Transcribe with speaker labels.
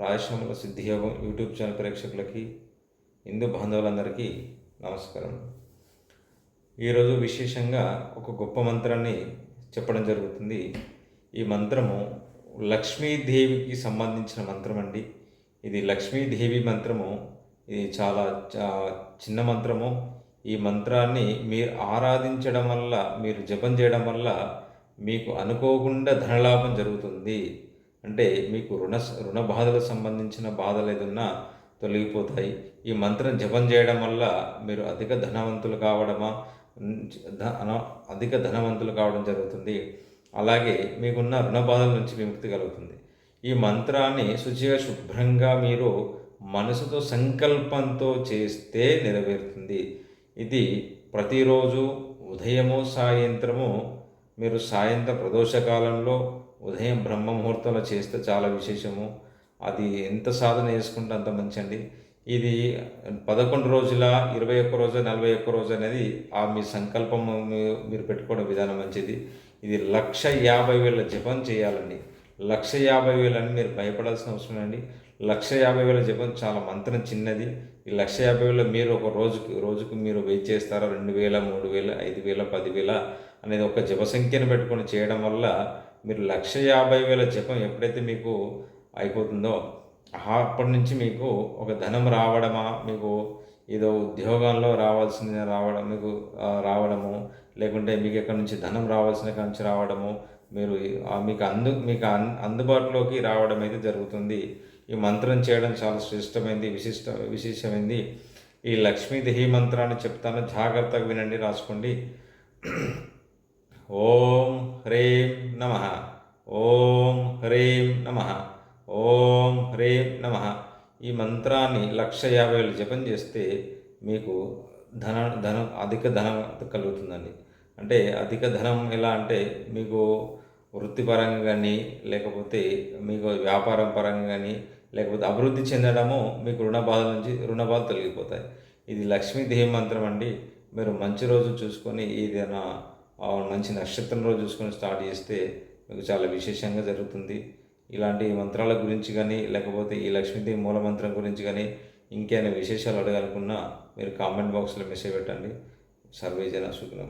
Speaker 1: Rajashyamala సిద్ధియోగం YouTube channel ప్రేక్షకులకి హిందూ బాంధవులందరికీ నమస్కారం. ఈరోజు విశేషంగా ఒక గొప్ప మంత్రాన్ని చెప్పడం జరుగుతుంది. ఈ మంత్రము లక్ష్మీదేవికి సంబంధించిన మంత్రం అండి. ఇది లక్ష్మీదేవి మంత్రము. ఇది చాలా చిన్న మంత్రము. ఈ మంత్రాన్ని మీరు ఆరాధించడం వల్ల మీరు జపం చేయడం వల్ల మీకు అనుకోకుండా ధనలాభం జరుగుతుంది. అంటే మీకు రుణ రుణ బాధలకు సంబంధించిన బాధలు ఏదన్నా తొలగిపోతాయి. ఈ మంత్రం జపం చేయడం వల్ల మీరు అధిక ధనవంతులు కావడమా? అధిక ధనవంతులు కావడం జరుగుతుంది. అలాగే మీకున్న రుణ బాధల నుంచి విముక్తి కలుగుతుంది. ఈ మంత్రాన్ని శుచిగా శుభ్రంగా మీరు మనసుతో సంకల్పంతో చేస్తే నెరవేరుతుంది. ఇది ప్రతిరోజు ఉదయము సాయంత్రము మీరు సాయంత్రం ప్రదోషకాలంలో ఉదయం బ్రహ్మ ముహూర్తంలో చేస్తే చాలా విశేషము. అది ఎంత సాధన చేసుకుంటే అంత మంచండి. ఇది పదకొండు రోజుల ఇరవై ఒక్క రోజు నలభై ఒక్క రోజు అనేది ఆ మీ సంకల్పం మీరు పెట్టుకోవడం విధానం మంచిది. ఇది లక్ష యాభై వేల జపం చేయాలండి. లక్ష యాభై వేలని మీరు భయపడాల్సిన అవసరం అండి లక్ష యాభై వేల జపం చాలా మంత్రం చిన్నది. ఈ లక్ష యాభై వేల మీరు ఒక రోజుకి రోజుకు మీరు వెయిట్ చేస్తారా? రెండు వేల మూడు వేల ఐదు వేల పదివేల అనేది ఒక జప సంఖ్యను పెట్టుకొని చేయడం వల్ల మీరు లక్ష యాభై వేల జపం ఎప్పుడైతే మీకు అయిపోతుందో అప్పటి నుంచి మీకు ఒక ధనం రావడమా మీకు ఏదో ఉద్యోగంలో రావాల్సింది రావడం మీకు రావడము లేకుంటే మీకు ఎక్కడి నుంచి ధనం రావాల్సిన నుంచి రావడము మీరు మీకు అందు మీకు అన్ అందుబాటులోకి రావడం అయితే జరుగుతుంది. ఈ మంత్రం చేయడం చాలా శ్రేష్టమైంది విశిష్ట విశేషమైంది. ఈ లక్ష్మీదేవి మంత్రాన్ని చెప్తాను జాగ్రత్తగా వినండి రాసుకోండి. ఓ హ్రీం నమ. ఓం హ్రీం నమ. ఓం హ్రీం నమ. ఈ మంత్రాన్ని లక్ష యాభై వేలు జపం చేస్తే మీకు ధన ధనం అధిక ధనం కలుగుతుందండి. అంటే అధిక ధనం ఎలా అంటే మీకు వృత్తిపరంగా కానీ లేకపోతే మీకు వ్యాపారం పరంగా కానీ లేకపోతే అభివృద్ధి చెందడము మీకు రుణ బాధ నుంచి రుణ బాధ తొలగిపోతాయి. ఇది లక్ష్మీదేవి మంత్రం అండి. మీరు మంచి రోజు చూసుకొని ఏదైనా మంచి నక్షత్రం రోజు చూసుకొని స్టార్ట్ చేస్తే మీకు చాలా విశేషంగా జరుగుతుంది. ఇలాంటి మంత్రాల గురించి కానీ లేకపోతే ఈ లక్ష్మీదేవి మూల మంత్రం గురించి కానీ ఇంకేమైనా విశేషాలు అడగాలనుకున్నా మీరు కామెంట్ బాక్స్లో మెసేజ్ పెట్టండి. సర్వేజన సుఖిన